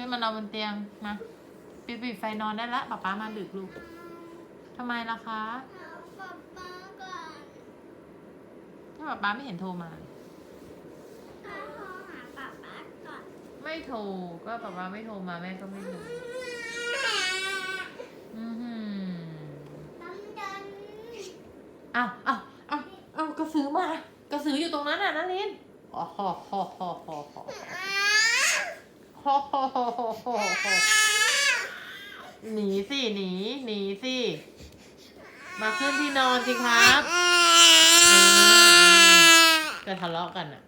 ขึ้นมานอนบนเตียงมาปิดปิดไฟนอนได้ละป๊าป๊ามาดึกลูกทำไมล่ะคะเอาป๊าป๊าก่อนถ้าป๊าป๊าไม่เห็นโทรมาเอาโทรหาป๊าป๊าก่อนไม่โทรก็ป๊าป๊าไม่โทรมาแม่ก็ไม่รู้อือหือน้ำดันอ้าวอ้าวอ้าวอ้าวกระสือมากระสืออยู่ตรงนั้นน่ะนะลินอ๋อฮอฮอฮอฮอฮอ หนีสิหนีหนีสิ มาขึ้นที่นอนสิครับเออก็ทะเลาะกันอะ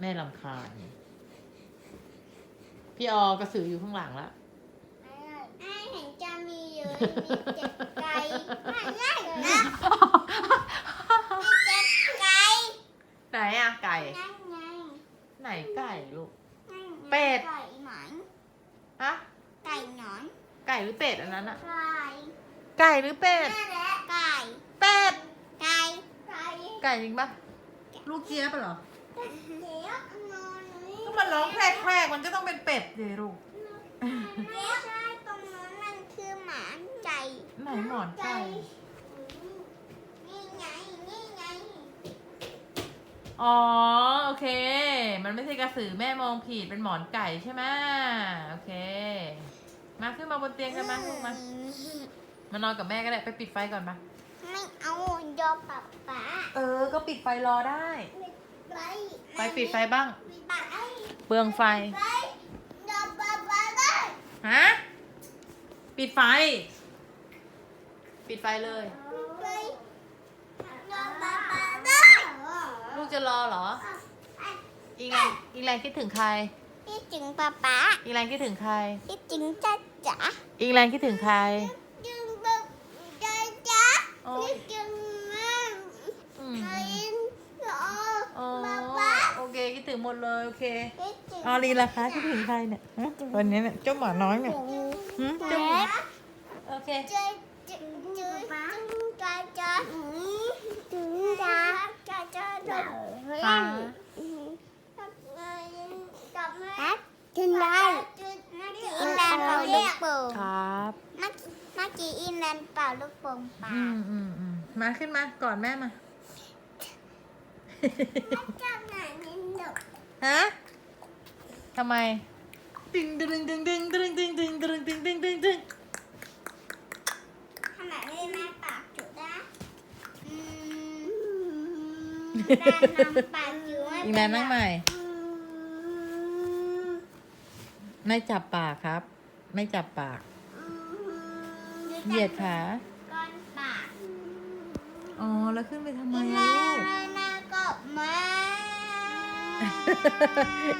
แม่ลำคาญ พี่ออกระสืออยู่ข้างหลังละไอ้เห็นจะมีอยู่มีเจ็ดไก่ไม่ใช่นะมีเจ็ดไก่ไหนอะไก่ นั่นไง ไหนไก่ลูกนั่นไง เป็ด ไก่หนอนฮะไก่หนอนไก่หรือเป็ดอันนั้นอะไก่ไก่หรือเป็ดนั่นแหละไก่เป็ด ไก่ไก่ไก่จริงปะลูกเจี๊ยบปะเหรอเดี๋ยวนอนนี่ก็มันร้องแครกๆมันก็ต้องเป็นเป็ดเลยลูก ไม่ใช่ตรงนั้นมันคือหมาไก่ไหนหมอนไก่ นี่ไงนี่ไง อ๋อ โอเค มันไม่ใช่กระสือแม่มองผิดเป็นหมอนไก่ใช่ไหมโอเค มาขึ้นมาบนเตียงกันมาลูกมามานอนกับแม่ก็ได้ไปปิดไฟก่อนปะไม่เอายอมป๊าป๊าเออ ก็ปิดไฟรอได้ ไปไปปิดไฟบ้างไปเปลืองไฟไปยอมป๊าป๊าได้ฮะปิดไฟ ปิดไฟเลยไปยอมป๊าป๊าได้ลูกจะรอเหรอ อีแลนอีแลนคิดถึงใครพี่จึงป๊าป๊าอีแลนคิดถึงใครพี่จึงจ้าจ๋าอีแลนคิดถึงใครจึงป๊าจ้าจ๋าอ๋อพี่จึงแม่อืมใครรออ๋อป๊าป๊าโอเคคิดถึงหมดเลยโอเคพี่จึงออลีล่ะคะคิดถึงใครเนี่ยฮะวันนี้เนี่ยเจ้าหมาน้อยเนี่ยหืมเจ้าหมาโอเคเจอเจอเจอจ้าจ้าจึงจ้าจ้าจ้าจ้า ค่ะ ครับกิ นได้อินแลนด์เป่าลูกโป่งครับเมื่อกี้เมื่อกี้อินแลนด์เป่าลูกโป่งปาอืมอืมอืมมาขึ้นมาก่อนแม่มาเจ้าหน่ายนิดหนึ่งฮะทำไมดึงดึงดึงดึงดึงดึงดึงดึงดึงดึงดึงดึงขนาดนี้แม่ปากจุดนะอืมแม่นำปากอยู่ไม่อีเป็แมนนั่งใหม่อืม ไม่จับปากครับ ไม่จับปาก เหยียดขาก้อนปากอ๋อ แล้วขึ้นไปทำไมอีอะแม่ลูกแม่หน้าก็มา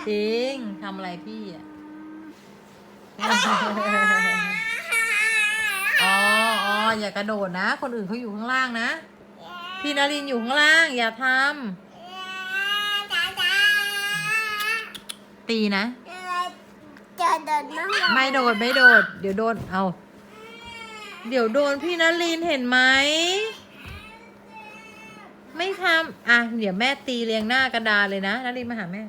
จริงทำอะไรพี่อะอ๋ออ๋ออย่ากระโดดนะ คนอื่นเขาอยู่ข้างล่างนะ พี่นารินอยู่ข้างล่าง อย่าทจ้าจ้าำตีนะจะเดนน้ำไม่โดดไม่โดดเดี๋ยวโดนเอา เดี๋ยวโดนพี่นารินเห็นไหมไม่ทำอะเดี๋ยวแม่ตีเรียงหน้ากระดาษเลยนะนารินมาหาแม่